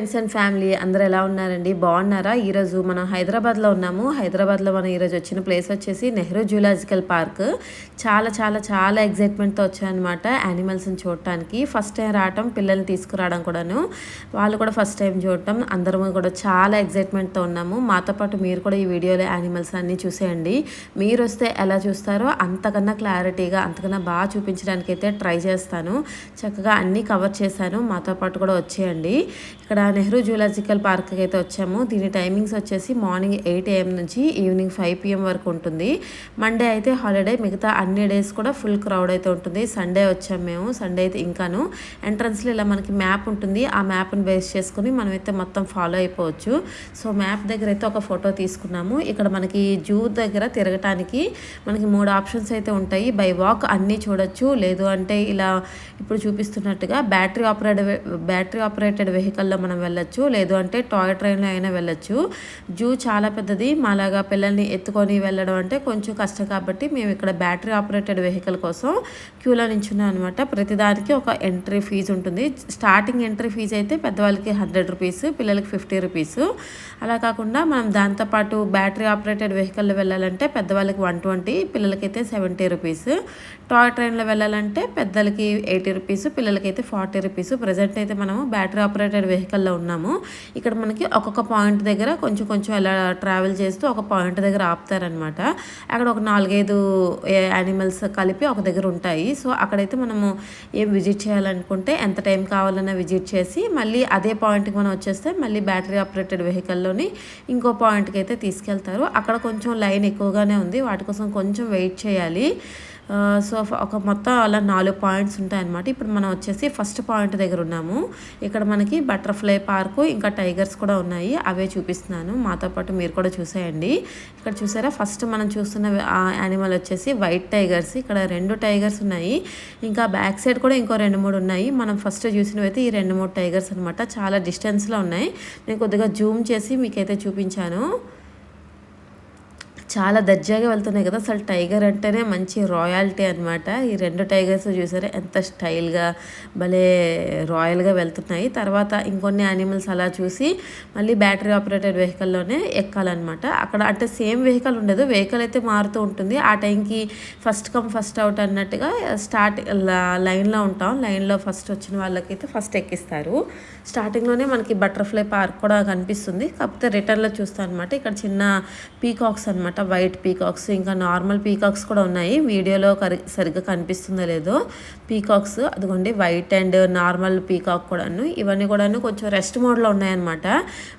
Friends and family అందరూ ఎలా ఉన్నారండి? బాగున్నారా? ఈరోజు మనం హైదరాబాద్లో ఉన్నాము. హైదరాబాద్లో మనం ఈరోజు వచ్చిన ప్లేస్ వచ్చేసి నెహ్రూ జూలాజికల్ పార్క్. చాలా చాలా చాలా ఎగ్జైట్మెంట్తో వచ్చాయన్నమాట యానిమల్స్ని చూడటానికి. ఫస్ట్ టైం రావటం పిల్లల్ని తీసుకురావడం కూడాను. వాళ్ళు కూడా ఫస్ట్ టైం చూడటం. అందరం కూడా చాలా ఎగ్జైట్మెంట్తో ఉన్నాము. మాతో పాటు మీరు కూడా ఈ వీడియోలో యానిమల్స్ అన్నీ చూసేయండి. మీరు వస్తే ఎలా చూస్తారో అంతకన్నా క్లారిటీగా అంతకన్నా బాగా చూపించడానికి అయితే ట్రై చేస్తాను. చక్కగా అన్నీ కవర్ చేశాను. మాతో పాటు కూడా వచ్చేయండి. ఇక్కడ నెహ్రూ జూలాజికల్ పార్క్కి అయితే వచ్చాము. దీని టైమింగ్స్ వచ్చేసి మార్నింగ్ ఎయిట్ ఏఎం నుంచి ఈవినింగ్ ఫైవ్ పిఎం వరకు ఉంటుంది. మండే అయితే హాలిడే మిగతా అన్ని డేస్ కూడా ఫుల్ క్రౌడ్ అయితే ఉంటుంది. సండే వచ్చాము మేము సండే అయితే ఇంకాను. ఎంట్రన్స్లో ఇలా మనకి మ్యాప్ ఉంటుంది. ఆ మ్యాప్ని బేస్ చేసుకుని మనమైతే మొత్తం ఫాలో అయిపోవచ్చు. సో మ్యాప్ దగ్గర అయితే ఒక ఫోటో తీసుకున్నాము. ఇక్కడ మనకి జూ దగ్గర తిరగటానికి మనకి మూడు ఆప్షన్స్ అయితే ఉంటాయి. బై వాక్ అన్నీ చూడొచ్చు. లేదు అంటే ఇలా ఇప్పుడు చూపిస్తున్నట్టుగా బ్యాటరీ ఆపరేటెడ్ బ్యాటరీ ఆపరేటెడ్ వెహికల్లో మనం వెళ్ళొచ్చు. లేదు అంటే టాయ్ ట్రైన్లో అయినా వెళ్ళొచ్చు. జూ చాలా పెద్దది. మాలాగా పిల్లల్ని ఎత్తుకొని వెళ్ళడం అంటే కొంచెం కష్టం కాబట్టి మేము ఇక్కడ బ్యాటరీ ఆపరేటెడ్ వెహికల్ కోసం క్యూలో నించున్నాం అనమాట ప్రతిదానికి ఒక ఎంట్రీ ఫీజు ఉంటుంది. స్టార్టింగ్ ఎంట్రీ ఫీజు అయితే పెద్దవాళ్ళకి హండ్రెడ్ రూపీస్ పిల్లలకి ఫిఫ్టీ రూపీస్. అలా కాకుండా మనం దాంతోపాటు బ్యాటరీ ఆపరేటెడ్ వెహికల్లో వెళ్ళాలంటే పెద్దవాళ్ళకి వన్ ట్వంటీ పిల్లలకైతే సెవెంటీ రూపీస్. టాయ్ ట్రైన్లో వెళ్ళాలంటే పెద్దలకి ఎయిటీ రూపీస్ పిల్లలకైతే ఫార్టీ రూపీస్. ప్రజెంట్ అయితే మనము బ్యాటరీ ఆపరేటెడ్ వెహికల్లో ఉన్నాము. ఇక్కడ మనకి ఒక్కొక్క పాయింట్ దగ్గర కొంచెం కొంచెం ఎలా ట్రావెల్ చేస్తూ ఒక పాయింట్ దగ్గర ఆపుతారనమాట. అక్కడ ఒక నాలుగైదు యానిమల్స్ కలిపి ఒక దగ్గర ఉంటాయి. సో అక్కడైతే మనము ఏం విజిట్ చేయాలనుకుంటే ఎంత టైం కావాలన్నా విజిట్ చేసి మళ్ళీ అదే పాయింట్కి మనం వచ్చేస్తే మళ్ళీ బ్యాటరీ ఆపరేటెడ్ వెహికల్లోని ఇంకో పాయింట్కి అయితే తీసుకెళ్తారు. అక్కడ కొంచెం లైన్ ఎక్కువగానే ఉంది. వాటి కోసం కొంచెం వెయిట్ చేయాలి. సో ఒక మొత్తం అలా నాలుగు పాయింట్స్ ఉంటాయన్నమాట. ఇప్పుడు మనం వచ్చేసి ఫస్ట్ పాయింట్ దగ్గర ఉన్నాము. ఇక్కడ మనకి బటర్ఫ్లై పార్కు ఇంకా టైగర్స్ కూడా ఉన్నాయి. అవే చూపిస్తున్నాను. మాతో పాటు మీరు కూడా చూసేయండి. ఇక్కడ చూసారా? ఫస్ట్ మనం చూస్తున్న యానిమల్ వచ్చేసి వైట్ టైగర్స్. ఇక్కడ రెండు టైగర్స్ ఉన్నాయి. ఇంకా బ్యాక్ సైడ్ కూడా ఇంకో రెండు మూడు ఉన్నాయి. మనం ఫస్ట్ చూసినవి అయితే ఈ రెండు మూడు టైగర్స్ అనమాట చాలా డిస్టెన్స్లో ఉన్నాయి. నేను కొద్దిగా జూమ్ చేసి మీకైతే చూపించాను. చాలా దర్జాగా వెళ్తున్నాయి కదా. అసలు టైగర్ అంటేనే మంచి రాయాలిటీ అనమాట ఈ రెండు టైగర్స్ చూసారా ఎంత స్టైల్గా భలే రాయల్గా వెళ్తున్నాయి. తర్వాత ఇంకొన్ని యానిమల్స్ అలా చూసి మళ్ళీ బ్యాటరీ ఆపరేటెడ్ వెహికల్లోనే ఎక్కాలన్నమాట. అక్కడ అంటే సేమ్ వెహికల్ ఉండదు వెహికల్ అయితే మారుతూ ఉంటుంది. ఆ టైంకి ఫస్ట్ కమ్ ఫస్ట్ అవుట్ అన్నట్టుగా స్టార్ట్ లైన్లో ఉంటాం. లైన్లో ఫస్ట్ వచ్చిన వాళ్ళకైతే ఫస్ట్ ఎక్కిస్తారు. స్టార్టింగ్లోనే మనకి బటర్ఫ్లై పార్క్ కూడా కనిపిస్తుంది. కాకపోతే రిటర్న్లో చూస్తాం అనమాట ఇక్కడ చిన్న పీకాక్స్ అనమాట వైట్ పీకాక్స్ ఇంకా నార్మల్ పీకాక్స్ కూడా ఉన్నాయి. వీడియోలో కరి సరిగ్గా కనిపిస్తుందో లేదో. పీకాక్స్ అదిగోండి వైట్ అండ్ నార్మల్ పీకాక్ కూడాను. ఇవన్నీ కూడాను కొంచెం రెస్ట్ మోడ్లో ఉన్నాయన్నమాట.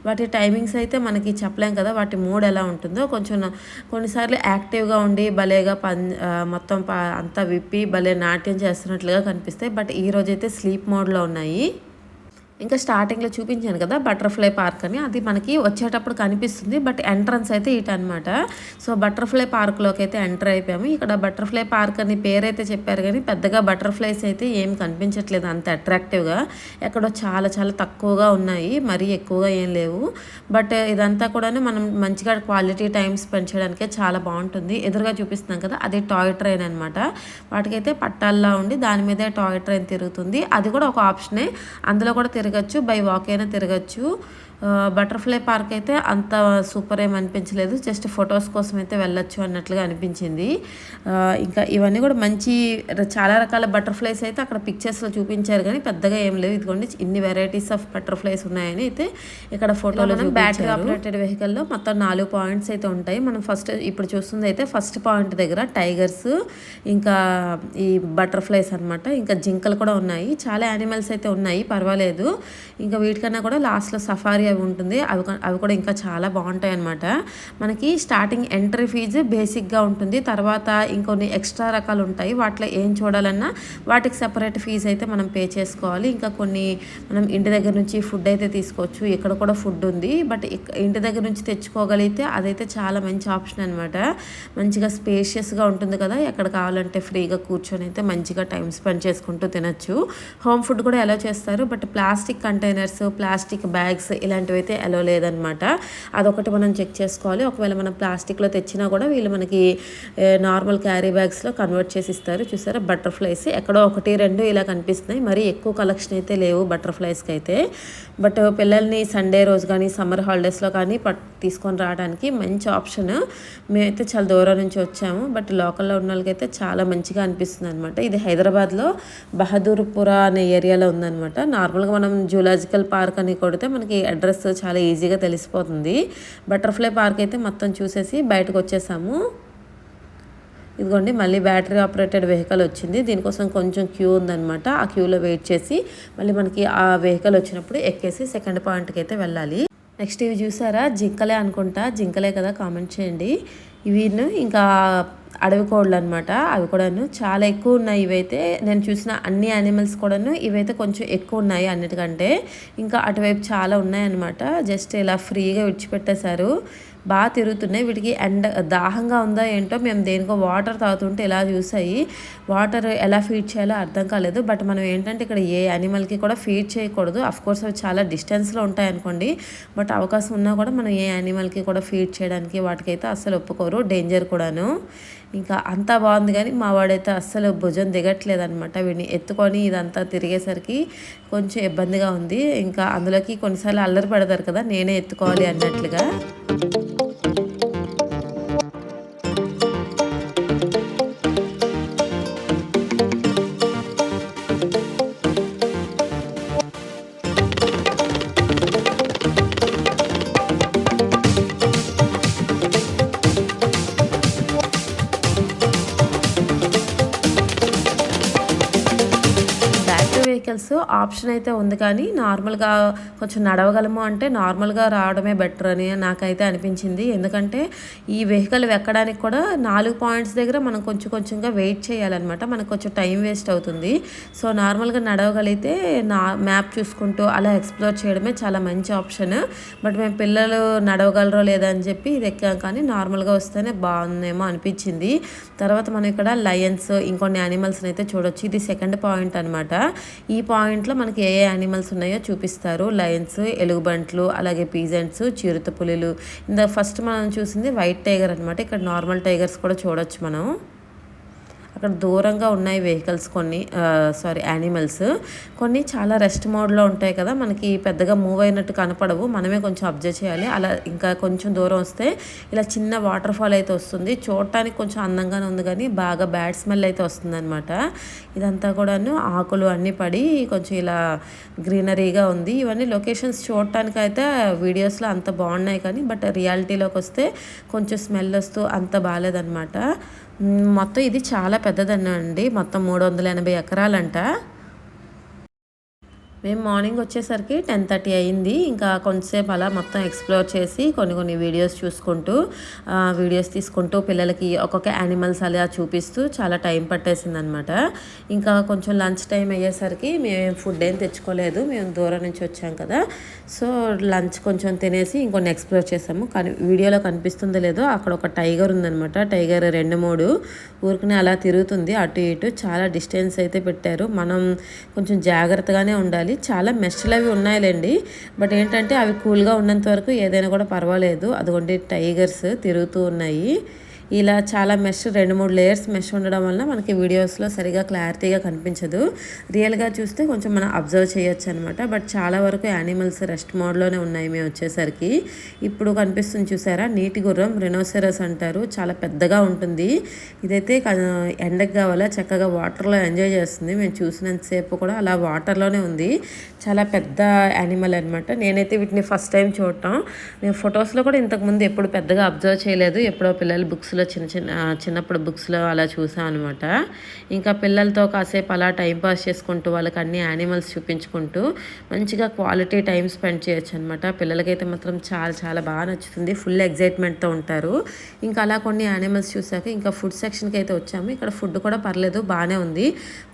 వాటి టైమింగ్స్ అయితే మనకి చెప్పలేం కదా వాటి మూడ్ ఎలా ఉంటుందో. కొంచెం కొన్నిసార్లు యాక్టివ్గా ఉండి భలేగా పన్ మొత్తం అంతా విప్పి భలే నాట్యం చేస్తున్నట్లుగా కనిపిస్తాయి. బట్ ఈ రోజైతే స్లీప్ మోడ్లో ఉన్నాయి. ఇంకా స్టార్టింగ్లో చూపించాను కదా బటర్ఫ్లై పార్క్ అని. అది మనకి వచ్చేటప్పుడు కనిపిస్తుంది బట్ ఎంట్రన్స్ అయితే ఇటు అనమాట సో బటర్ఫ్లై పార్క్లోకి అయితే ఎంటర్ అయిపోయాము. ఇక్కడ బటర్ఫ్లై పార్క్ అని పేరైతే చెప్పారు కానీ పెద్దగా బటర్ఫ్లైస్ అయితే ఏం కనిపించట్లేదు అంత అట్రాక్టివ్గా ఎక్కడో చాలా చాలా తక్కువగా ఉన్నాయి మరీ ఎక్కువగా ఏం లేవు. బట్ ఇదంతా కూడా మనం మంచిగా క్వాలిటీ టైం స్పెండ్ చేయడానికే చాలా బాగుంటుంది. ఎదురుగా చూపిస్తున్నాం కదా అది టాయ్ ట్రైన్ అనమాట వాటికైతే పట్టాల్లో ఉండి దాని మీదే టాయ్ ట్రైన్ తిరుగుతుంది. అది కూడా ఒక ఆప్షనే అందులో కూడా తిరగ తిరగచ్చు బై వాక్ అయినా తిరగచ్చు. బటర్ఫ్లై పార్క్ అయితే అంత సూపర్ ఏం అనిపించలేదు. జస్ట్ ఫొటోస్ కోసం అయితే వెళ్ళొచ్చు అన్నట్లుగా అనిపించింది. ఇంకా ఇవన్నీ కూడా మంచి చాలా రకాల బటర్ఫ్లైస్ అయితే అక్కడ పిక్చర్స్లో చూపించారు కానీ పెద్దగా ఏం లేవు. ఇదిగోండి ఇన్ని వెరైటీస్ ఆఫ్ బటర్ఫ్లైస్ ఉన్నాయని అయితే ఇక్కడ ఫోటోలో బ్యాటరీ ఆపరేటెడ్ వెహికల్లో మొత్తం నాలుగు పాయింట్స్ అయితే ఉంటాయి. మనం ఫస్ట్ ఇప్పుడు చూస్తుంది అయితే ఫస్ట్ పాయింట్ దగ్గర టైగర్స్ ఇంకా ఈ బటర్ఫ్లైస్ అనమాట ఇంకా జింకలు కూడా ఉన్నాయి. చాలా యానిమల్స్ అయితే ఉన్నాయి పర్వాలేదు. ఇంకా వీటికన్నా కూడా లాస్ట్లో సఫారీ ఉంటుంది. అవి అవి కూడా ఇంకా చాలా బాగుంటాయి అనమాట మనకి స్టార్టింగ్ ఎంట్రీ ఫీజు బేసిక్గా ఉంటుంది. తర్వాత ఇంకొన్ని ఎక్స్ట్రా రకాలు ఉంటాయి. వాటిలో ఏం చూడాలన్నా వాటికి సెపరేట్ ఫీజు అయితే మనం పే చేసుకోవాలి. ఇంకా కొన్ని మనం ఇంటి దగ్గర నుంచి ఫుడ్ అయితే తీసుకోవచ్చు. ఇక్కడ కూడా ఫుడ్ ఉంది. బట్ ఇంటి దగ్గర నుంచి తెచ్చుకోగలిగితే అదైతే చాలా మంచి ఆప్షన్ అనమాట మంచిగా స్పేషియస్గా ఉంటుంది కదా. ఎక్కడ కావాలంటే ఫ్రీగా కూర్చొని అయితే మంచిగా టైం స్పెండ్ చేసుకుంటూ తినచ్చు. హోమ్ ఫుడ్ కూడా ఎలా చేస్తారు. But plastic containers plastic bags ఇలా అలాంటివి అయితే ఎలో లేదనమాట అదొకటి మనం చెక్ చేసుకోవాలి. ఒకవేళ మనం ప్లాస్టిక్లో తెచ్చినా కూడా వీళ్ళు మనకి నార్మల్ క్యారీ బ్యాగ్స్లో కన్వర్ట్ చేసి ఇస్తారు. చూసారా? బటర్ఫ్లైస్ ఎక్కడో ఒకటి రెండు ఇలా కనిపిస్తున్నాయి. మరి ఎక్కువ కలెక్షన్ అయితే లేవు బటర్ఫ్లైస్కి అయితే. బట్ పిల్లల్ని సండే రోజు కానీ సమ్మర్ హాలిడేస్లో కానీ పట్ తీసుకొని రావడానికి మంచి ఆప్షన్ మేమైతే చాలా దూరం నుంచి వచ్చాము. బట్ లోకల్లో ఉన్న వాళ్ళకైతే చాలా మంచిగా అనిపిస్తుంది అనమాట ఇది హైదరాబాద్లో బహదూర్పుర అనే ఏరియాలో ఉందన్నమాట. నార్మల్గా మనం జూలాజికల్ పార్క్ అని కొడితే మనకి అడ్రస్ చాలా ఈజీగా తెలిసిపోతుంది. బటర్ఫ్లై పార్క్ అయితే మొత్తం చూసేసి బయటకు వచ్చేసాము. ఇదిగోండి మళ్ళీ బ్యాటరీ ఆపరేటెడ్ వెహికల్ వచ్చింది. దీనికోసం కొంచెం క్యూ ఉందనమాట ఆ క్యూలో వెయిట్ చేసి మళ్ళీ మనకి ఆ వెహికల్ వచ్చినప్పుడు ఎక్కేసి సెకండ్ పాయింట్కి అయితే వెళ్ళాలి. నెక్స్ట్ ఇవి చూసారా? జింకలే అనుకుంటా. జింకలే కదా కామెంట్ చేయండి. ఇవి ఇంకా అడవి కోళ్ళు అనమాట అవి కూడాను చాలా ఎక్కువ ఉన్నాయి ఇవైతే. నేను చూసిన అన్ని యానిమల్స్ కూడాను ఇవైతే కొంచెం ఎక్కువ ఉన్నాయి అన్నిటికంటే. ఇంకా అటువైపు చాలా ఉన్నాయన్నమాట జస్ట్ ఇలా ఫ్రీగా విడిచిపెట్టేశారు. బాగా తిరుగుతున్నాయి. వీటికి ఎండ దాహంగా ఉందా ఏంటో మేము దేనికో వాటర్ తాగుతుంటే ఇలా చూసాయి. వాటర్ ఎలా ఫీడ్ చేయాలో అర్థం కాలేదు. బట్ మనం ఏంటంటే ఇక్కడ ఏ యానిమల్కి కూడా ఫీడ్ చేయకూడదు. కోర్స్ అవి చాలా డిస్టెన్స్లో ఉంటాయి అనుకోండి. బట్ అవకాశం ఉన్నా కూడా మనం ఏ యానిమల్కి కూడా ఫీడ్ చేయడానికి వాటికైతే అస్సలు ఒప్పుకోరు. డేంజర్ కూడాను. ఇంకా అంతా బాగుంది కానీ మా వాడైతే అస్సలు భుజం దిగట్లేదు అనమాట వీడిని ఎత్తుకొని ఇదంతా తిరిగేసరికి కొంచెం ఇబ్బందిగా ఉంది. ఇంకా అందులోకి కొన్నిసార్లు అల్లరి పడతారు కదా నేనే ఎత్తుకోవాలి అన్నట్లుగా. ఆప్షన్ అయితే ఉంది కానీ నార్మల్గా కొంచెం నడవగలము అంటే నార్మల్గా రావడమే బెటర్ అని నాకైతే అనిపించింది. ఎందుకంటే ఈ వెహికల్ ఎక్కడానికి కూడా నాలుగు పాయింట్స్ దగ్గర మనం కొంచెం కొంచెంగా వెయిట్ చేయాలన్నమాట. మనకు కొంచెం టైం వేస్ట్ అవుతుంది. సో నార్మల్గా నడవగలిగితే నా మ్యాప్ చూసుకుంటూ అలా ఎక్స్ప్లోర్ చేయడమే చాలా మంచి ఆప్షన్. బట్ మేము పిల్లలు నడవగలరో లేదా అని చెప్పి ఇది ఎక్కాం కానీ నార్మల్గా వస్తేనే బాగుందేమో అనిపించింది. తర్వాత మనం ఇక్కడ లయన్స్ ఇంకొన్ని యానిమల్స్ని అయితే చూడొచ్చు. ఇది సెకండ్ పాయింట్ అనమాట ఈ పాయింట్ దాంట్లో మనకి ఏ ఏ యానిమల్స్ ఉన్నాయో చూపిస్తారు. లయన్స్ ఎలుగుబంట్లు అలాగే పీజెంట్స్ చిరుత పులులు. ఇంత ఫస్ట్ మనం చూసింది వైట్ టైగర్ అనమాట ఇక్కడ నార్మల్ టైగర్స్ కూడా చూడొచ్చు మనం. అక్కడ దూరంగా ఉన్నాయి వెహికల్స్ కొన్ని సారీ యానిమల్స్. కొన్ని చాలా రెస్ట్ మోడ్లో ఉంటాయి కదా మనకి పెద్దగా మూవ్ అయినట్టు కనపడవు. మనమే కొంచెం అబ్జర్వ్ చేయాలి. అలా ఇంకా కొంచెం దూరం వస్తే ఇలా చిన్న వాటర్ ఫాల్ అయితే వస్తుంది. చూడటానికి కొంచెం అందంగానే ఉంది కానీ బాగా బ్యాడ్ స్మెల్ అయితే వస్తుంది అనమాట ఇదంతా కూడాను ఆకులు అన్నీ పడి కొంచెం ఇలా గ్రీనరీగా ఉంది. ఇవన్నీ లొకేషన్స్ చూడటానికి అయితే వీడియోస్లో అంత బాగున్నాయి కానీ బట్ రియాలిటీలోకి వస్తే కొంచెం స్మెల్ వస్తూ అంత బాగాలేదనమాట మొత్తం ఇది చాలా పెద్దదన్నండి మొత్తం మూడు వందల ఎనభై ఎకరాలంట. మేము మార్నింగ్ వచ్చేసరికి టెన్ థర్టీ అయింది. ఇంకా కొంతసేపు అలా మొత్తం ఎక్స్ప్లోర్ చేసి కొన్ని కొన్ని వీడియోస్ చూసుకుంటూ వీడియోస్ తీసుకుంటూ పిల్లలకి ఒక్కొక్క యానిమల్స్ అలా చూపిస్తూ చాలా టైం పట్టేసింది అనమాట ఇంకా కొంచెం లంచ్ టైం అయ్యేసరికి మేము ఫుడ్ ఏం తెచ్చుకోలేదు. మేము దూరం నుంచి వచ్చాం కదా. సో లంచ్ కొంచెం తినేసి ఇంకొన్ని ఎక్స్ప్లోర్ చేసాము. కానీ వీడియోలో కనిపిస్తుందో లేదో అక్కడ ఒక టైగర్ ఉందనమాట. టైగర్ రెండు మూడు ఊరికనే అలా తిరుగుతుంది. అటు ఇటు చాలా డిస్టెన్స్ అయితే పెట్టారు. మనం కొంచెం జాగ్రత్తగానే ఉండాలి. అది చాలా మెస్లు అవి ఉన్నాయిలేండి. బట్ ఏంటంటే అవి కూల్గా ఉన్నంత వరకు ఏదైనా కూడా పర్వాలేదు. అదిగోండి టైగర్స్ తిరుగుతూ ఉన్నాయి. ఇలా చాలా మెష్ రెండు మూడు లేయర్స్ మెష్ ఉండడం వల్ల మనకి వీడియోస్లో సరిగా క్లారిటీగా కనిపించదు. రియల్గా చూస్తే కొంచెం మనం అబ్జర్వ్ చేయొచ్చు అనమాట బట్ చాలా వరకు యానిమల్స్ రెస్ట్ మోడ్లోనే ఉన్నాయి మేము వచ్చేసరికి. ఇప్పుడు కనిపిస్తుంది చూసారా? నీటి గుర్రం రెనోసెరస్ అంటారు. చాలా పెద్దగా ఉంటుంది. ఇదైతే ఎండకు కావాలా చక్కగా వాటర్లో ఎంజాయ్ చేస్తుంది. మేము చూసినంతసేపు కూడా అలా వాటర్లోనే ఉంది. చాలా పెద్ద యానిమల్ అనమాట నేనైతే వీటిని ఫస్ట్ టైం చూడటం. నేను ఫొటోస్లో కూడా ఇంతకుముందు ఎప్పుడు పెద్దగా అబ్జర్వ్ చేయలేదు. ఎప్పుడో పిల్లలు బుక్స్లో చిన్న చిన్న చిన్నప్పుడు బుక్స్లో అలా చూసాం అనమాట ఇంకా పిల్లలతో కాసేపు అలా టైం పాస్ చేసుకుంటూ వాళ్ళకి అన్ని యానిమల్స్ చూపించుకుంటూ మంచిగా క్వాలిటీ టైం స్పెండ్ చేయొచ్చు అనమాట పిల్లలకైతే మాత్రం చాలా చాలా బాగా నచ్చుతుంది. ఫుల్ ఎగ్జైట్మెంట్తో ఉంటారు. ఇంకా అలా కొన్ని యానిమల్స్ చూసాక ఇంకా ఫుడ్ సెక్షన్కి అయితే వచ్చాము. ఇక్కడ ఫుడ్ కూడా పర్లేదు బాగానే ఉంది.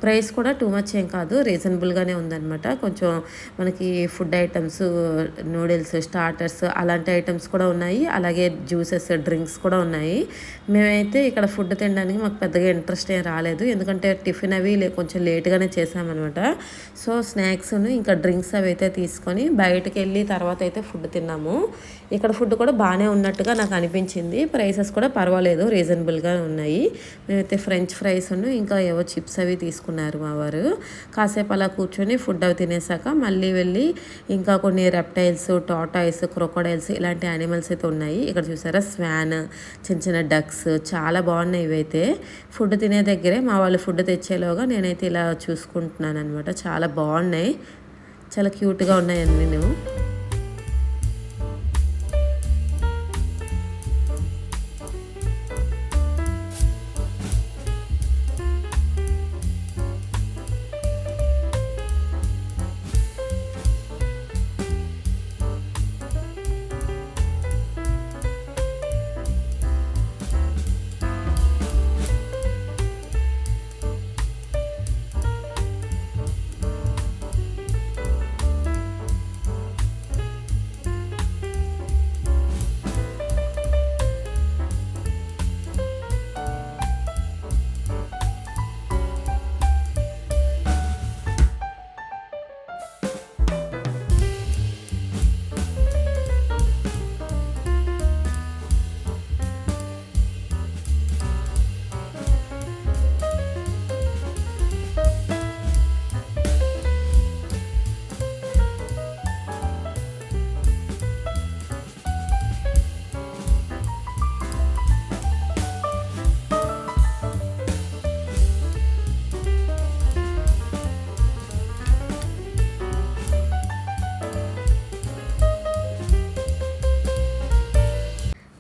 ప్రైస్ కూడా టూ మచ్ ఏం కాదు. రీజనబుల్గానే ఉందన్నమాట. కొంచెం మనకి ఫుడ్ ఐటమ్స్ నూడిల్స్ స్టార్టర్స్ అలాంటి ఐటమ్స్ కూడా ఉన్నాయి. అలాగే జ్యూసెస్ డ్రింక్స్ కూడా ఉన్నాయి. మేమైతే ఇక్కడ ఫుడ్ తినడానికి మాకు పెద్దగా ఇంట్రెస్ట్ ఏం రాలేదు. ఎందుకంటే టిఫిన్ అవి కొంచెం లేట్గానే చేసామన్నమాట. సో స్నాక్స్ను ఇంకా డ్రింక్స్ అవి అయితే తీసుకొని బయటకు వెళ్ళి తర్వాత అయితే ఫుడ్ తిన్నాము. ఇక్కడ ఫుడ్ కూడా బాగానే ఉన్నట్టుగా నాకు అనిపించింది. ప్రైసెస్ కూడా పర్వాలేదు రీజనబుల్గా ఉన్నాయి. మేమైతే ఫ్రెంచ్ ఫ్రైస్ను ఇంకా ఏవో చిప్స్ అవి తీసుకున్నారు మా వారు. కాసేపు అలా కూర్చొని ఫుడ్ అవి తినేసాక మళ్ళీ వెళ్ళి ఇంకా కొన్ని రెప్టైల్స్ టాటాయిస్ క్రొకోడైల్స్ ఇలాంటి యానిమల్స్ అయితే ఉన్నాయి. ఇక్కడ చూసారా? స్వాన్ చిన్న చిన్న డక్స్ చాలా బాగున్నాయి ఇవైతే. ఫుడ్ తినే దగ్గరే మా వాళ్ళు ఫుడ్ తెచ్చేలోగా నేనైతే ఇలా చూసుకుంటున్నాను అనమాట చాలా బాగున్నాయి. చాలా క్యూట్గా ఉన్నాయండి నువ్వు.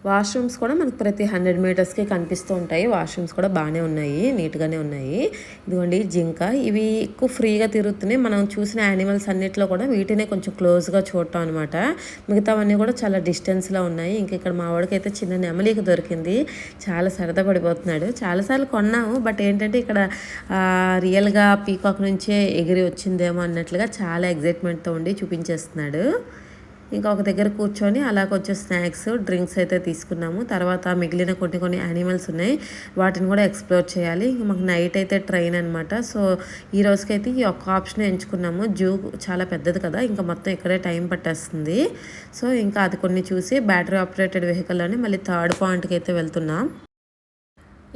వాష్రూమ్స్ కూడా మనకు ప్రతి హండ్రెడ్ మీటర్స్కి కనిపిస్తూ ఉంటాయి. వాష్రూమ్స్ కూడా బాగానే ఉన్నాయి నీట్గానే ఉన్నాయి. ఇదిగోండి జింక. ఇవి ఎక్కువ ఫ్రీగా తిరుగుతున్నాయి. మనం చూసిన యానిమల్స్ అన్నిటిలో కూడా వీటినే కొంచెం క్లోజ్గా చూడటం అనమాట మిగతావన్నీ కూడా చాలా డిస్టెన్స్లో ఉన్నాయి. ఇంక ఇక్కడ మా వాడికి అయితే చిన్న నెమలికి దొరికింది. చాలా సరదా పడిపోతున్నాడు. చాలాసార్లు కొన్నాము. బట్ ఏంటంటే ఇక్కడ రియల్గా పీకాక్ నుంచే ఎగిరి వచ్చిందేమో అన్నట్లుగా చాలా ఎగ్జైట్మెంట్తో ఉండి చూపించేస్తున్నాడు. ఇంకా ఒక దగ్గర కూర్చొని అలా కొంచెం స్నాక్స్ డ్రింక్స్ అయితే తీసుకున్నాము. తర్వాత మిగిలిన కొన్ని కొన్ని యానిమల్స్ ఉన్నాయి. వాటిని కూడా ఎక్స్ప్లోర్ చేయాలి. ఇంక మాకు నైట్ అయితే ట్రైన్ అనమాట సో ఈ రోజుకైతే ఈ ఒక్క ఆప్షన్ ఎంచుకున్నాము. జూ చాలా పెద్దది కదా ఇంకా మొత్తం ఇక్కడే టైం పట్టేస్తుంది. సో ఇంకా అది కొన్ని చూసి బ్యాటరీ ఆపరేటెడ్ వెహికల్లోనే మళ్ళీ థర్డ్ పాయింట్కి అయితే వెళ్తున్నాం.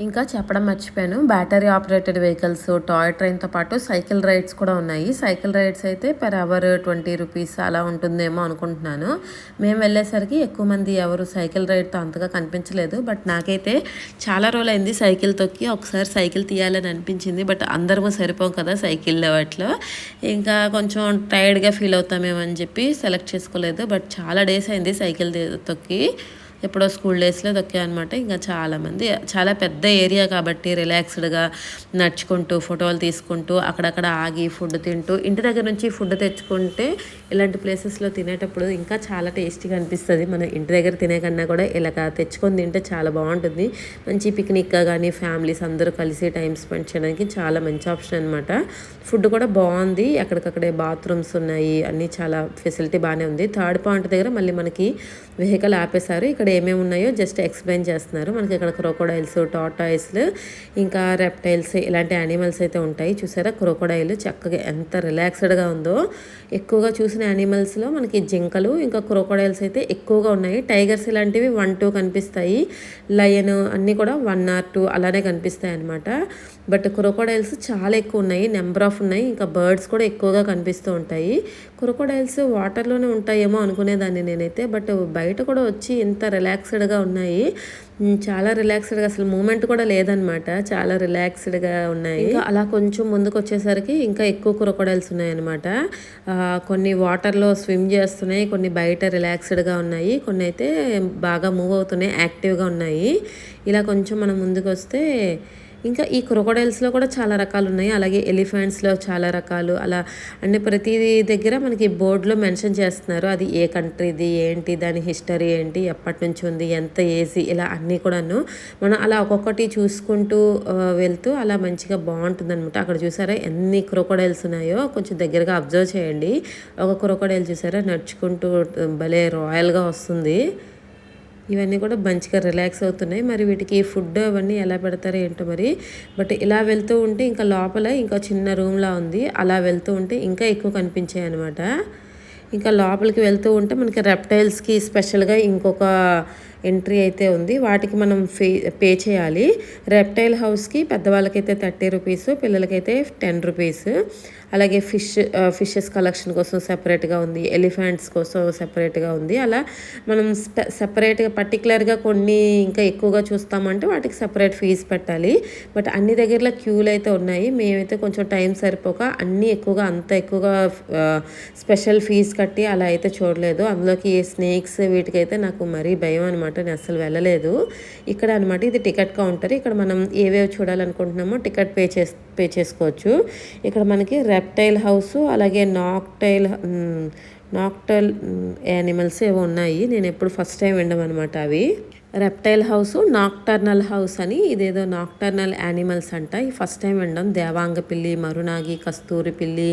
ఇంకా చెప్పడం మర్చిపోయాను. బ్యాటరీ ఆపరేటెడ్ వెహికల్స్ టాయ్ ట్రైన్తో పాటు సైకిల్ రైడ్స్ కూడా ఉన్నాయి. సైకిల్ రైడ్స్ అయితే పర్ అవర్ ట్వంటీ రూపీస్ అలా ఉంటుందేమో అనుకుంటున్నాను. మేము వెళ్ళేసరికి ఎక్కువ మంది ఎవరు సైకిల్ రైడ్తో అంతగా కనిపించలేదు. బట్ నాకైతే చాలా రోజులైంది సైకిల్ తొక్కి ఒకసారి సైకిల్ తీయాలని అనిపించింది. బట్ అందరము సరిపోం కదా సైకిల్ వాటిలో ఇంకా కొంచెం టైర్డ్గా ఫీల్ అవుతామేమో అని చెప్పి సెలెక్ట్ చేసుకోలేదు. బట్ చాలా డేస్ అయింది సైకిల్ తొక్కి. ఎప్పుడో స్కూల్ డేస్లో అనమాట ఇంకా చాలామంది చాలా పెద్ద ఏరియా కాబట్టి రిలాక్స్డ్గా నడుచుకుంటూ ఫోటోలు తీసుకుంటూ అక్కడక్కడ ఆగి ఫుడ్ తింటూ ఇంటి దగ్గర నుంచి ఫుడ్ తెచ్చుకుంటే ఇలాంటి ప్లేసెస్లో తినేటప్పుడు ఇంకా చాలా టేస్టీగా అనిపిస్తుంది. మనం ఇంటి దగ్గర తినే కన్నా కూడా ఇలాగ తెచ్చుకొని తింటే చాలా బాగుంటుంది. మంచి పిక్నిక్గా కానీ ఫ్యామిలీస్ అందరూ కలిసి టైం స్పెండ్ చేయడానికి చాలా మంచి ఆప్షన్ అనమాట ఫుడ్ కూడా బాగుంది. అక్కడికక్కడే బాత్రూమ్స్ ఉన్నాయి. అన్నీ చాలా ఫెసిలిటీ బాగానే ఉంది. థర్డ్ పాయింట్ దగ్గర మళ్ళీ మనకి వెహికల్ ఆపేశారు. ఇక్కడ ఏమేమి ఉన్నాయో జస్ట్ ఎక్స్ప్లెయిన్ చేస్తున్నారు. మనకి ఇక్కడ క్రోకోడైల్స్ టాటాయిస్లు ఇంకా రెప్టైల్స్ ఇలాంటి యానిమల్స్ అయితే ఉంటాయి. చూసారా? క్రోకోడైల్ చక్కగా ఎంత రిలాక్స్డ్గా ఉందో. ఎక్కువగా చూసిన యానిమల్స్లో మనకి జింకలు ఇంకా క్రోకోడైల్స్ అయితే ఎక్కువగా ఉన్నాయి. టైగర్స్ ఇలాంటివి వన్ టూ కనిపిస్తాయి. లయన్ అన్నీ కూడా వన్ ఆర్ టూ అలానే కనిపిస్తాయి అనమాట బట్ క్రొకోడైల్స్ చాలా ఎక్కువ ఉన్నాయి నెంబర్ ఆఫ్ ఉన్నాయి ఇంకా బర్డ్స్ కూడా ఎక్కువగా కనిపిస్తూ ఉంటాయి. క్రొకోడైల్స్ వాటర్లోనే ఉంటాయేమో అనుకునేదాన్ని నేనైతే బట్ బయట కూడా వచ్చి ఇంత రిలాక్స్డ్గా ఉన్నాయి. చాలా రిలాక్స్డ్గా అసలు మూమెంట్ కూడా లేదనమాట చాలా రిలాక్స్డ్గా ఉన్నాయి. అలా కొంచెం ముందుకు వచ్చేసరికి ఇంకా ఎక్కువ క్రొకోడైల్స్ ఉన్నాయన్నమాట. కొన్ని వాటర్లో స్విమ్ చేస్తున్నాయి కొన్ని బయట రిలాక్స్డ్గా ఉన్నాయి కొన్ని అయితే బాగా మూవ్ అవుతున్నాయి యాక్టివ్గా ఉన్నాయి. ఇలా కొంచెం మనం ముందుకు వస్తే ఇంకా ఈ క్రొకోడైల్స్లో కూడా చాలా రకాలు ఉన్నాయి అలాగే ఎలిఫెంట్స్లో చాలా రకాలు. అలా అన్ని ప్రతి దగ్గర మనకి బోర్డులో మెన్షన్ చేస్తున్నారు. అది ఏ కంట్రీది ఏంటి దాని హిస్టరీ ఏంటి ఎప్పటి నుంచి ఉంది ఎంత ఏసీ ఇలా అన్నీ కూడాను. మనం అలా ఒక్కొక్కటి చూసుకుంటూ వెళ్తూ అలా మంచిగా బాగుంటుంది అనమాట అక్కడ చూసారా ఎన్ని క్రొకోడైల్స్ ఉన్నాయో? కొంచెం దగ్గరగా అబ్జర్వ్ చేయండి. ఒక క్రొకోడైల్ చూసారా? నడుచుకుంటూ భలే రాయల్గా వస్తుంది. ఇవన్నీ కూడా మంచిగా రిలాక్స్ అవుతున్నాయి. మరి వీటికి ఫుడ్ అవన్నీ ఎలా పెడతారో ఏంటో మరి. బట్ ఇలా వెళ్తూ ఉంటే ఇంకా లోపల ఇంకా చిన్న రూమ్లా ఉంది. అలా వెళ్తూ ఉంటే ఇంకా ఎక్కువ కనిపించాయి అనమాట ఇంకా లోపలికి వెళ్తూ ఉంటే మనకి రెప్టైల్స్కి స్పెషల్గా ఇంకొక ఎంట్రీ అయితే ఉంది. వాటికి మనం ఫే పే చేయాలి. రెప్టైల్ హౌస్కి పెద్దవాళ్ళకైతే థర్టీ రూపీస్ పిల్లలకైతే టెన్ రూపీస్. అలాగే ఫిష్ ఫిషెస్ కలెక్షన్ కోసం సెపరేట్గా ఉంది ఎలిఫెంట్స్ కోసం సెపరేట్గా ఉంది. అలా మనం సెపరేట్గా పర్టికులర్గా కొన్ని ఇంకా ఎక్కువగా చూస్తామంటే వాటికి సెపరేట్ ఫీజు పెట్టాలి. బట్ అన్ని దగ్గరలో క్యూలు అయితే ఉన్నాయి. మేమైతే కొంచెం టైం సరిపోక అన్నీ ఎక్కువగా అంత ఎక్కువగా స్పెషల్ ఫీజు కట్టి అలా అయితే చూడలేదు. అందులోకి స్నేక్స్ వీటికైతే నాకు మరీ భయం అనమాట నేను అసలు వెళ్ళలేదు. ఇక్కడ అనమాట ఇది టికెట్ కౌంటర్. ఇక్కడ మనం ఏవేవి చూడాలనుకుంటున్నామో టికెట్ పే చేసి పే చేసుకోవచ్చు. ఇక్కడ మనకి రెప్టైల్ హౌస్ అలాగే నాక్టైల్ నాక్టైల్ యానిమల్స్ ఏవో ఉన్నాయి. నేను ఎప్పుడు ఫస్ట్ టైం వినడం అనమాట అవి. రెప్టైల్ హౌస్ నాక్టర్నల్ హౌస్ అని ఇదేదో నాక్టర్నల్ యానిమల్స్ అంట. ఈ ఫస్ట్ టైం వినడం. దేవాంగ పిల్లి మరునాగి కస్తూరి పిల్లి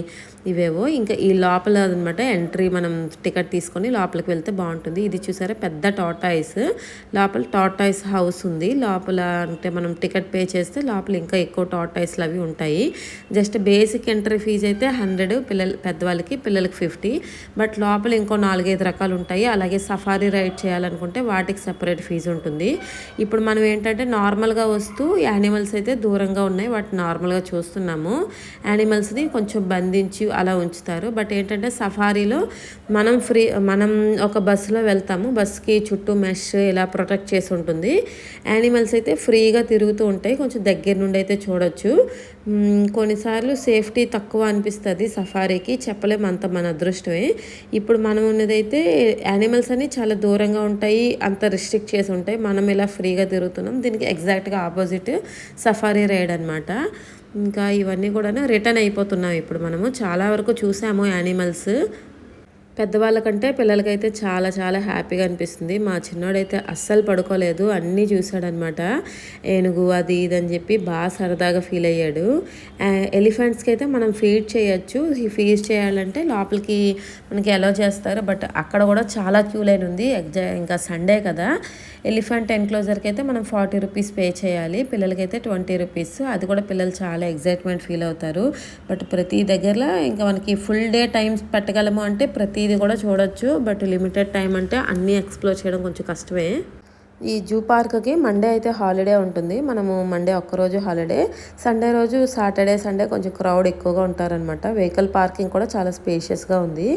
ఇవేవో. ఇంకా ఈ లోపల అనమాట ఎంట్రీ మనం టికెట్ తీసుకొని లోపలికి వెళ్తే బాగుంటుంది. ఇది చూసారా? పెద్ద టాటాయిస్ లోపల టాటాయిస్ హౌస్ ఉంది. లోపల అంటే మనం టికెట్ పే చేస్తే లోపల ఇంకా ఎక్కువ టాటాయిస్లు అవి ఉంటాయి. జస్ట్ బేసిక్ ఎంట్రీ ఫీజు అయితే హండ్రెడ్ పిల్లలు పెద్దవాళ్ళకి పిల్లలకి ఫిఫ్టీ. బట్ లోపల ఇంకో నాలుగైదు రకాలు ఉంటాయి. అలాగే సఫారీ రైడ్ చేయాలనుకుంటే వాటికి సపరేట్ ఫీజు ఉంటుంది. ఇప్పుడు మనం ఏంటంటే నార్మల్గా వస్తూ యానిమల్స్ అయితే దూరంగా ఉన్నాయి. వాటిని నార్మల్గా చూస్తున్నాము. యానిమల్స్ని కొంచెం బంధించి అలా ఉంచుతారు. బట్ ఏంటంటే సఫారీలో మనం ఫ్రీ మనం ఒక బస్సులో వెళ్తాము. బస్కి చుట్టూ మెష్ ఇలా ప్రొటెక్ట్ చేసి ఉంటుంది. యానిమల్స్ అయితే ఫ్రీగా తిరుగుతూ ఉంటాయి. కొంచెం దగ్గర నుండి అయితే చూడొచ్చు. కొన్నిసార్లు సేఫ్టీ తక్కువ అనిపిస్తుంది సఫారీకి. చెప్పలేము అంత మన అదృష్టమే. ఇప్పుడు మనం ఉన్నదైతే యానిమల్స్ అన్ని చాలా దూరంగా ఉంటాయి అంత రిస్ట్రిక్ట్ చేసి ఉంటాయి. మనం ఇలా ఫ్రీగా తిరుగుతున్నాం. దీనికి ఎగ్జాక్ట్గా ఆపోజిట్ సఫారీ రైడ్ అనమాట ఇంకా ఇవన్నీ కూడా రిటర్న్ అయిపోతున్నాం ఇప్పుడు మనము. చాలా వరకు చూసాము యానిమల్స్. పెద్దవాళ్ళకంటే పిల్లలకైతే చాలా చాలా హ్యాపీగా అనిపిస్తుంది. మా చిన్నోడైతే అస్సలు పడుకోలేదు. అన్నీ చూశాడనమాట. ఏనుగు అది ఇది అని చెప్పి బాగా సరదాగా ఫీల్ అయ్యాడు. ఎలిఫెంట్స్కి అయితే మనం ఫీడ్ చేయొచ్చు. ఫీడ్ చేయాలంటే లోపలికి మనకి అలో చేస్తారు. బట్ అక్కడ కూడా చాలా క్యూ లైన్ ఉంది. ఎగ్జా ఇంకా సండే కదా. ఎలిఫెంట్ ఎన్క్లోజర్కి అయితే మనం ఫార్టీ రూపీస్ పే చేయాలి. పిల్లలకైతే ట్వంటీ రూపీస్. అది కూడా పిల్లలు చాలా ఎగ్జైట్మెంట్ ఫీల్ అవుతారు. బట్ ప్రతి దగ్గరలో ఇంకా మనకి ఫుల్ డే టైం పెట్టగలము అంటే ప్రతిదీ కూడా చూడొచ్చు. బట్ లిమిటెడ్ టైం అంటే అన్నీ ఎక్స్ప్లోర్ చేయడం కొంచెం కష్టమే. ఈ జూ పార్క్కి మండే అయితే హాలిడే ఉంటుంది. మనము మండే ఒక్కరోజు హాలిడే. సండే రోజు సాటర్డే సండే కొంచెం క్రౌడ్ ఎక్కువగా ఉంటారనమాట వెహికల్ పార్కింగ్ కూడా చాలా స్పేషియస్గా ఉంది.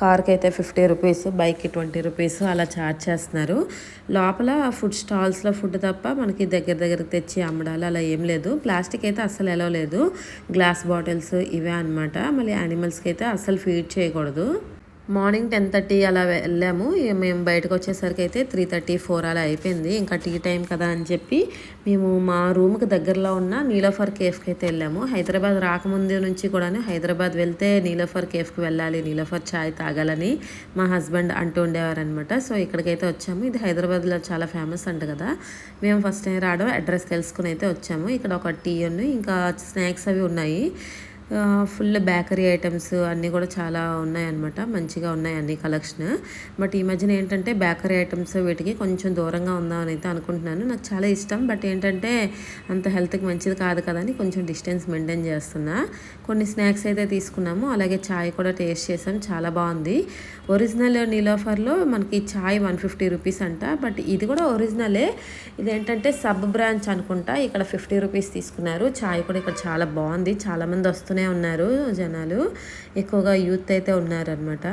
కార్కి అయితే ఫిఫ్టీ రూపీస్ బైక్కి ట్వంటీ రూపీస్ అలా ఛార్జ్ చేస్తున్నారు. లోపల ఫుడ్ స్టాల్స్లో ఫుడ్ తప్ప మనకి దగ్గర దగ్గర తెచ్చి అమ్మడాలు అలా ఏం లేదు. ప్లాస్టిక్ అయితే అస్సలు ఎలా లేదు. గ్లాస్ బాటిల్స్ ఇవే అనమాట మళ్ళీ యానిమల్స్కి అయితే అస్సలు ఫీడ్ చేయకూడదు. మార్నింగ్ టెన్ థర్టీ అలా వెళ్ళాము. మేము బయటకు వచ్చేసరికి అయితే త్రీ థర్టీ ఫోర్ అలా అయిపోయింది. ఇంకా టీ టైం కదా అని చెప్పి మేము మా రూమ్కి దగ్గరలో ఉన్న నీలోఫర్ కేఫ్కి అయితే వెళ్ళాము. హైదరాబాద్ రాకముందు నుంచి కూడా హైదరాబాద్ వెళ్తే నీలోఫర్ కేఫ్కి వెళ్ళాలి నీలోఫర్ చాయ్ తాగాలని మా హస్బెండ్ అంటూ ఉండేవారనమాట సో ఇక్కడికైతే వచ్చాము. ఇది హైదరాబాద్లో చాలా ఫేమస్ అంట కదా. మేము ఫస్ట్ టైం రావడం అడ్రస్ తెలుసుకుని అయితే వచ్చాము. ఇక్కడ ఒక టీ ఉన్నాయి ఇంకా స్నాక్స్ అవి ఉన్నాయి. ఫుల్ బేకరీ ఐటమ్స్ అన్నీ కూడా చాలా ఉన్నాయన్నమాట. మంచిగా ఉన్నాయి అన్ని కలెక్షన్. బట్ ఈ మధ్యన ఏంటంటే బేకరీ ఐటమ్స్ వీటికి కొంచెం దూరంగా ఉందామని అయితే అనుకుంటున్నాను. నాకు చాలా ఇష్టం. బట్ ఏంటంటే అంత హెల్త్కి మంచిది కాదు కదా అని కొంచెం డిస్టెన్స్ మెయింటైన్ చేస్తున్నా. కొన్ని స్నాక్స్ అయితే తీసుకున్నాము. అలాగే చాయ్ కూడా టేస్ట్ చేసాం చాలా బాగుంది. ఒరిజినల్ నీలోఫర్లో మనకి చాయ్ వన్ ఫిఫ్టీ రూపీస్ అంట. బట్ ఇది కూడా ఒరిజినలే ఇదేంటంటే సబ్ బ్రాంచ్ అనుకుంటా. ఇక్కడ ఫిఫ్టీ రూపీస్ తీసుకున్నారు. చాయ్ కూడా ఇక్కడ చాలా బాగుంది. చాలామంది వస్తూనే ఉన్నారు జనాలు. ఎక్కువగా యూత్ అయితే ఉన్నారనమాట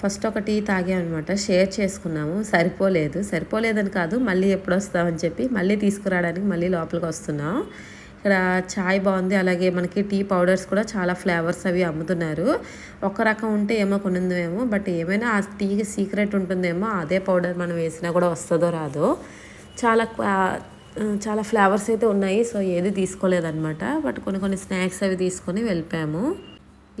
ఫస్ట్ ఒక టీ తాగామన్నమాట. షేర్ చేసుకున్నాము. సరిపోలేదు. సరిపోలేదని కాదు. మళ్ళీ ఎప్పుడు వస్తామని చెప్పి మళ్ళీ తీసుకురావడానికి మళ్ళీ లోపలికి వస్తున్నాం. ఇక్కడ చాయ్ బాగుంది. అలాగే మనకి టీ పౌడర్స్ కూడా చాలా ఫ్లేవర్స్ అవి అమ్ముతున్నారు. ఒక రకం ఉంటే ఏమో కొనుందేమో బట్ ఏమైనా ఆ టీకి సీక్రెట్ ఉంటుందేమో అదే పౌడర్ మనం వేసినా కూడా వస్తుందో రాదో. చాలా చాలా ఫ్లేవర్స్ అయితే ఉన్నాయి. సో ఏది తీసుకోలేదన్నమాట. బట్ కొన్ని కొన్ని స్నాక్స్ అవి తీసుకొని వెళ్ళిపోయాము.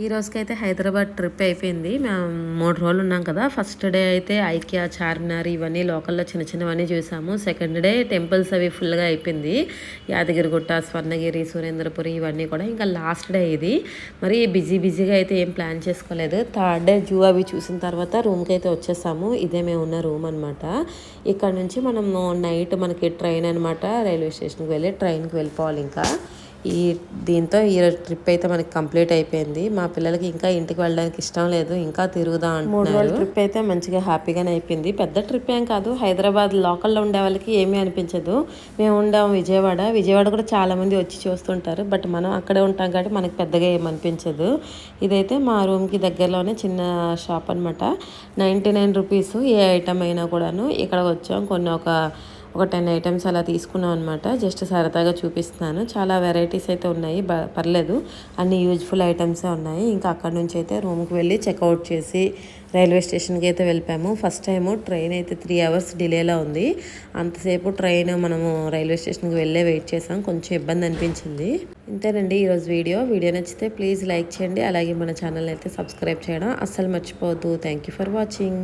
ఈ రోజుకైతే హైదరాబాద్ ట్రిప్ అయిపోయింది. మేము మూడు రోజులు ఉన్నాం కదా. ఫస్ట్ డే అయితే ఐక్యా చార్మినార్ ఇవన్నీ లోకల్లో చిన్న చిన్నవన్నీ చూసాము. సెకండ్ డే టెంపుల్స్ అవి ఫుల్గా అయిపోయింది. యాదగిరిగుట్ట స్వర్ణగిరి సురేంద్రపురి ఇవన్నీ కూడా ఇంకా లాస్ట్ డే ఇది. మరి బిజీ బిజీగా అయితే ఏం ప్లాన్ చేసుకోలేదు. థర్డ్ డే జూ అవి చూసిన తర్వాత రూమ్కి అయితే వచ్చేసాము. ఇదే మేము ఉన్న రూమ్ అనమాట ఇక్కడ నుంచి మనము నైట్ మనకి ట్రైన్ అనమాట రైల్వే స్టేషన్కి వెళ్ళి ట్రైన్కి వెళ్ళిపోవాలి ఇంకా. ఈ దీంతో ఈ ట్రిప్ అయితే మనకి కంప్లీట్ అయిపోయింది. మా పిల్లలకి ఇంకా ఇంటికి వెళ్ళడానికి ఇష్టం లేదు ఇంకా తిరుగుదాం అంటున్నారు. ట్రిప్ అయితే మంచిగా హ్యాపీగానే అయిపోయింది. పెద్ద ట్రిప్ ఏం కాదు హైదరాబాద్ లోకల్లో ఉండే వాళ్ళకి ఏమీ అనిపించదు. మేము ఉండాం విజయవాడ. విజయవాడ కూడా చాలా మంది వచ్చి చూస్తుంటారు. బట్ మనం అక్కడే ఉంటాం కాబట్టి మనకి పెద్దగా ఏం అనిపించదు. ఇదైతే మా రూమ్కి దగ్గరలోనే చిన్న షాప్ అనమాట నైంటీ నైన్ రూపీస్ ఏ ఐటమ్ అయినా కూడాను ఇక్కడ వచ్చాం. కొన్ని ఒక ఒక టెన్ ఐటమ్స్ అలా తీసుకున్నాం అనమాట జస్ట్ సరదాగా చూపిస్తున్నాను. చాలా వెరైటీస్ అయితే ఉన్నాయి. పర్లేదు. అన్ని యూజ్ఫుల్ ఐటమ్సే ఉన్నాయి. ఇంకా అక్కడ నుంచి అయితే రూమ్కి వెళ్ళి చెక్అవుట్ చేసి రైల్వే స్టేషన్కి అయితే వెళ్ళిపోయాము. ఫస్ట్ టైము ట్రైన్ అయితే త్రీ అవర్స్ డిలేలో ఉంది. అంతసేపు ట్రైన్ మనము రైల్వే స్టేషన్కి వెళ్ళే వెయిట్ చేసాం. కొంచెం ఇబ్బంది అనిపించింది. ఇంతేనండి ఈరోజు వీడియో. వీడియో నచ్చితే ప్లీజ్ లైక్ చేయండి. అలాగే మన ఛానల్ అయితే సబ్స్క్రైబ్ చేయడం అస్సలు మర్చిపోవద్దు. Thank you for watching.